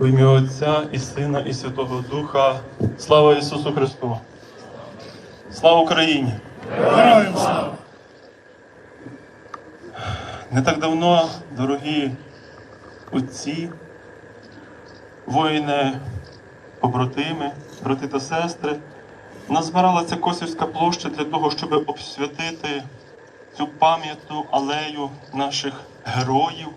В ім'я Отця і Сина, і Святого Духа. Слава Ісусу Христу! Слава Україні! Героям слава! Не так давно, дорогі отці, воїни, побратими, брати та сестри, назбирала ця Косівська площа для того, щоб обсвятити цю пам'ятну алею наших героїв,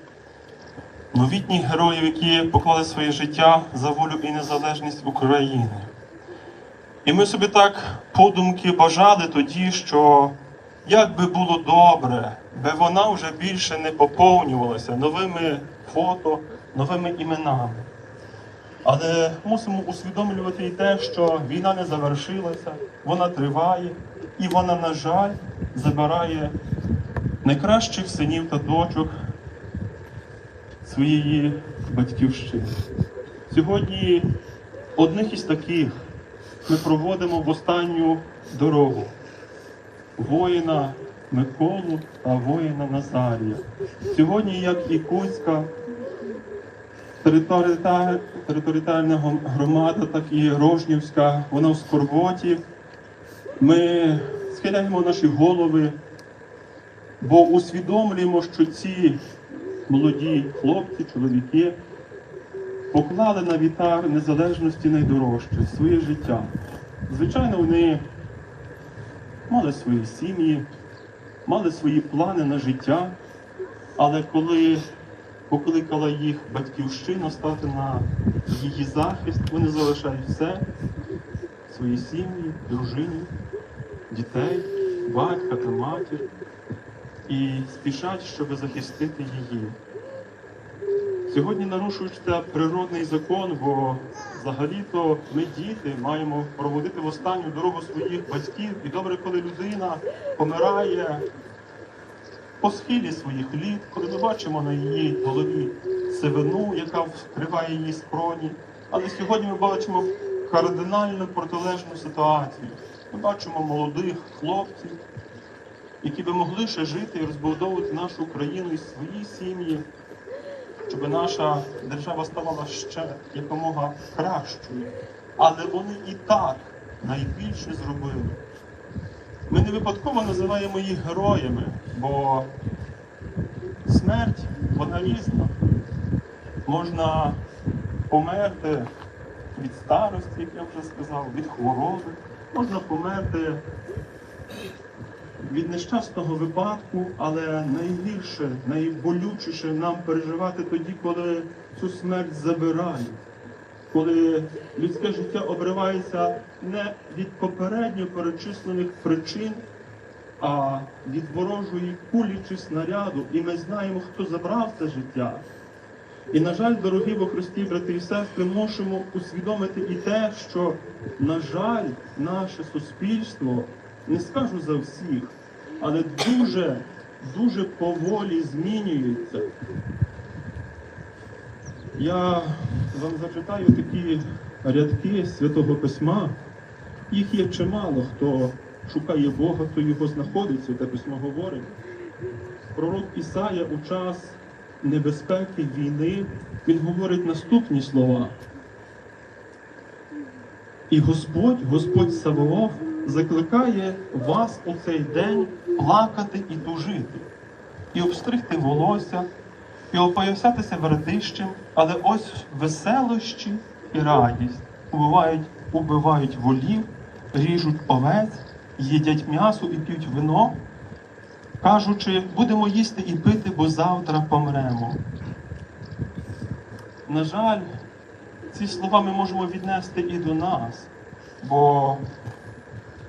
новітніх героїв, які поклали своє життя за волю і незалежність України. І ми собі так подумки бажали тоді, що як би було добре, би вона вже більше не поповнювалася новими фото, новими іменами. Але мусимо усвідомлювати і те, що війна не завершилася, вона триває, і вона, на жаль, забирає найкращих синів та дочок своєї батьківщини. Сьогодні одних із таких ми проводимо в останню дорогу воїна Миколу та воїна Назарія. Сьогодні, як і Кузька, територіальна громада, так і Рожнівська, вона в скорботі. Ми схиляємо наші голови, бо усвідомлюємо, що ці молоді хлопці, чоловіки поклали на вітар незалежності найдорожче своє життя. Звичайно, вони мали свої сім'ї, мали свої плани на життя, але коли покликала їх батьківщина стати на її захист, вони залишають все, свої сім'ї, дружини, дітей, батька та матір і спішать, щоб захистити її. Сьогодні нарушується природний закон, бо взагалі-то ми діти маємо проводити в останню дорогу своїх батьків. І добре, коли людина помирає по схилі своїх літ, коли ми бачимо на її голові сивину, яка вкриває її скроні. Але сьогодні ми бачимо кардинально протилежну ситуацію. Ми бачимо молодих хлопців, які би могли ще жити і розбудовувати нашу Україну і свої сім'ї щоб наша держава ставала ще якомога кращою. Але вони і так найбільше зробили. Ми не випадково називаємо їх героями, бо смерть вона різна. Можна померти від старості, як я вже сказав, від хвороби, можна померти від нещасного випадку, але найгірше, найболючіше нам переживати тоді, коли цю смерть забирають, коли людське життя обривається не від попередньо перечислених причин, а від ворожої кулі чи снаряду. І ми знаємо, хто забрав це життя. І, на жаль, дорогі во Христі, брати і сестри, мусимо усвідомити і те, що, на жаль, наше суспільство, не скажу за всіх, але дуже, дуже поволі змінюється. Я вам зачитаю такі рядки Святого Письма. Їх є чимало, хто шукає Бога, то його знаходить, Святе Письмо говорить. Пророк Ісая у час небезпеки війни, він говорить наступні слова. І Господь, Господь Саваоф, закликає вас у цей день плакати і тужити, і обстригти волосся, і опоясатися вердищем, але ось веселощі і радість убивають, убивають волів, ріжуть овець, їдять м'ясо і п'ють вино, кажучи, будемо їсти і пити, бо завтра помремо. На жаль, ці слова ми можемо віднести і до нас, бо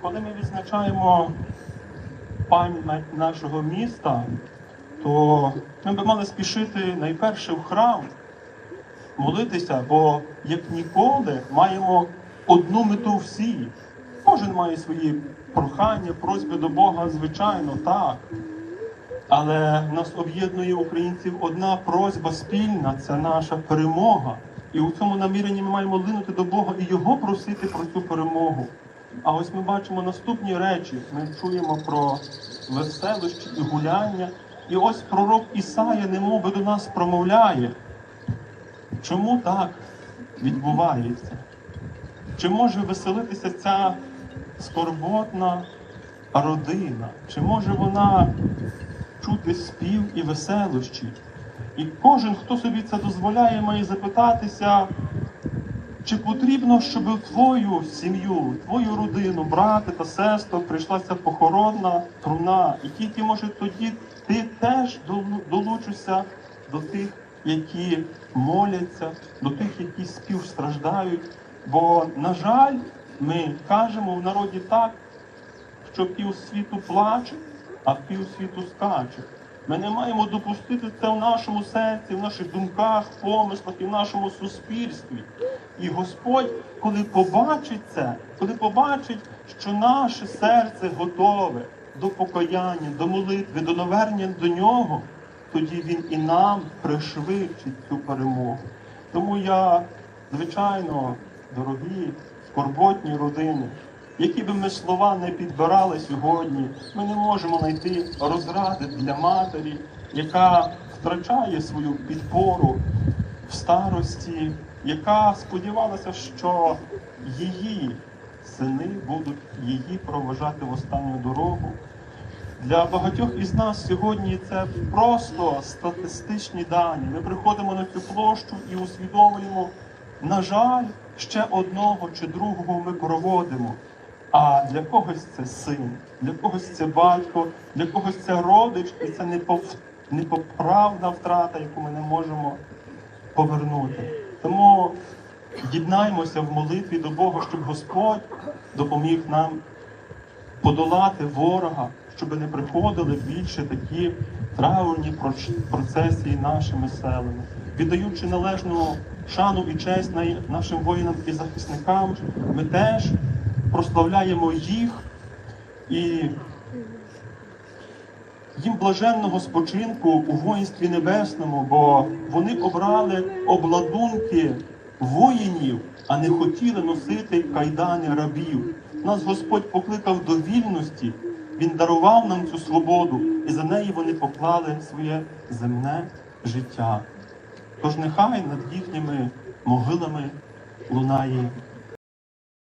коли ми відзначаємо пам'ять нашого міста, то ми би мали спішити найперше в храм молитися, бо як ніколи маємо одну мету всі. Кожен має свої прохання, просьби до Бога, звичайно, так. Але нас об'єднує українців одна просьба спільна це наша перемога. І у цьому наміренні ми маємо линути до Бога і Його просити про цю перемогу. А ось ми бачимо наступні речі. Ми чуємо про веселощі і гуляння. І ось пророк Ісая немоби до нас промовляє. Чому так? відбувається? Чи може веселитися ця скорботна родина? Чи може вона чути спів і веселощі? І кожен, хто собі це дозволяє, має запитатися, чи потрібно, щоб твою сім'ю, твою родину, брати та сестру прийшлася похоронна труна, і тільки може тоді ти теж долучишся до тих, які моляться, до тих, які співстраждають. Бо, на жаль, ми кажемо в народі так, що півсвіту плаче, а півсвіту скаче. Ми не маємо допустити це в нашому серці, в наших думках, помислах і в нашому суспільстві. І Господь, коли побачить це, коли побачить, що наше серце готове до покаяння, до молитви, до навернення до нього, тоді він і нам пришвидшить цю перемогу. Тому я, звичайно, дорогі, скорботні родини, які би ми слова не підбирали сьогодні, ми не можемо знайти розради для матері, яка втрачає свою підпору в старості, яка сподівалася, що її сини будуть її проважати в останню дорогу. Для багатьох із нас сьогодні це просто статистичні дані. Ми приходимо на цю площу і усвідомлюємо, на жаль, ще одного чи другого ми проводимо. А для когось це син, для когось це батько, для когось це родич, і це непоправна втрата, яку ми не можемо повернути. Тому єднаймося в молитві до Бога, щоб Господь допоміг нам подолати ворога, щоб не приходили більше такі траурні процесії нашими селами, віддаючи належну шану і честь нашим воїнам і захисникам, ми теж прославляємо їх і їм блаженного спочинку у воїнстві небесному, бо вони обрали обладунки воїнів, а не хотіли носити кайдани рабів. Нас Господь покликав до вільності, Він дарував нам цю свободу, і за неї вони поклали своє земне життя. Тож нехай над їхніми могилами лунає